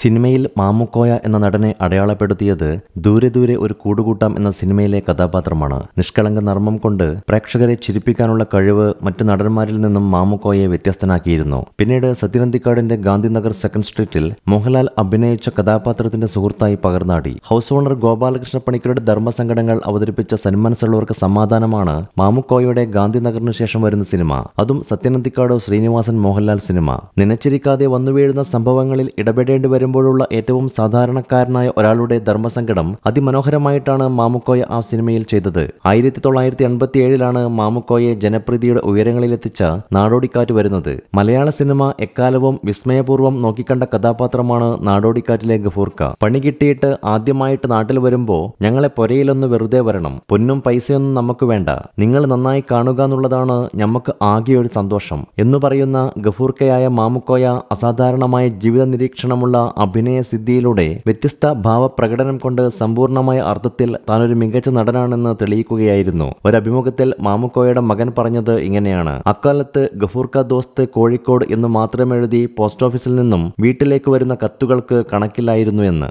സിനിമയിൽ മാമുക്കോയ എന്ന നടനെ അടയാളപ്പെടുത്തിയത് ദൂരെ ദൂരെ ഒരു കൂടുകൂട്ടാം എന്ന സിനിമയിലെ കഥാപാത്രമാണ്. നിഷ്കളങ്ക നർമ്മം കൊണ്ട് പ്രേക്ഷകരെ ചിരിപ്പിക്കാനുള്ള കഴിവ് മറ്റു നടന്മാരിൽ നിന്നും മാമുക്കോയെ വ്യത്യസ്തനാക്കിയിരുന്നു. പിന്നീട് സത്യനന്ദിക്കാടിന്റെ ഗാന്ധിനഗർ സെക്കൻഡ് സ്ട്രീറ്റിൽ മോഹൻലാൽ അഭിനയിച്ച കഥാപാത്രത്തിന്റെ സുഹൃത്തായി പകർന്നാടി. ഹൗസ് ഓണർ ഗോപാലകൃഷ്ണ പണിക്കരുടെ ധർമ്മസങ്കടങ്ങൾ അവതരിപ്പിച്ച സന്മനസ്സുള്ളവർക്ക് സമാധാനമാണ് മാമുക്കോയുടെ ഗാന്ധിനഗറിനു ശേഷം വരുന്ന സിനിമ. അതും സത്യനന്ദിക്കാട് ശ്രീനിവാസൻ മോഹൻലാൽ സിനിമ. നനച്ചിരിക്കാതെ വന്നുവീഴുന്ന സംഭവങ്ങളിൽ ഇടപെടേണ്ടി വരുമ്പോഴുള്ള ഏറ്റവും സാധാരണക്കാരനായ ഒരാളുടെ ധർമ്മസങ്കടം അതിമനോഹരമായിട്ടാണ് മാമുക്കോയ ആ സിനിമയിൽ ചെയ്തത്. ആയിരത്തി തൊള്ളായിരത്തി എൺപത്തി ഏഴിലാണ് മാമുക്കോയെ ജനപ്രീതിയുടെ ഉയരങ്ങളിലെത്തിച്ച നാടോടിക്കാറ്റ് വരുന്നത്. മലയാള സിനിമ എക്കാലവും വിസ്മയപൂർവം നോക്കിക്കണ്ട കഥാപാത്രമാണ് നാടോടിക്കാറ്റിലെ ഗഫൂർക്ക പണി കിട്ടിയിട്ട് ആദ്യമായിട്ട് നാട്ടിൽ വരുമ്പോ ഞങ്ങളെ പൊരയിലൊന്ന് വെറുതെ വരണം. പൊന്നും പൈസയൊന്നും നമുക്ക് വേണ്ട. നിങ്ങൾ നന്നായി കാണുക എന്നുള്ളതാണ് ഞമ്മക്ക് ആകെ സന്തോഷം. എന്ന് പറയുന്ന ഗഫൂർക്കയായ മാമുക്കോയ അസാധാരണമായ ജീവിത നിരീക്ഷണമുള്ള അഭിനയ സിദ്ധിയിലൂടെ വ്യത്യസ്ത ഭാവപ്രകടനം കൊണ്ട് സമ്പൂർണമായ അർത്ഥത്തിൽ താനൊരു മികച്ച നടനാണെന്ന് തെളിയിക്കുകയായിരുന്നു. ഒരഭിമുഖത്തിൽ മാമുക്കോയുടെ മകൻ പറഞ്ഞത് ഇങ്ങനെയാണ്. അക്കാലത്ത് ഗഫൂർക്ക ദോസ്ത് കോഴിക്കോട് എന്ന് മാത്രം എഴുതി പോസ്റ്റ് ഓഫീസിൽ നിന്നും വീട്ടിലേക്ക് വരുന്ന കത്തുകൾക്ക് കണക്കില്ലായിരുന്നു എന്ന്.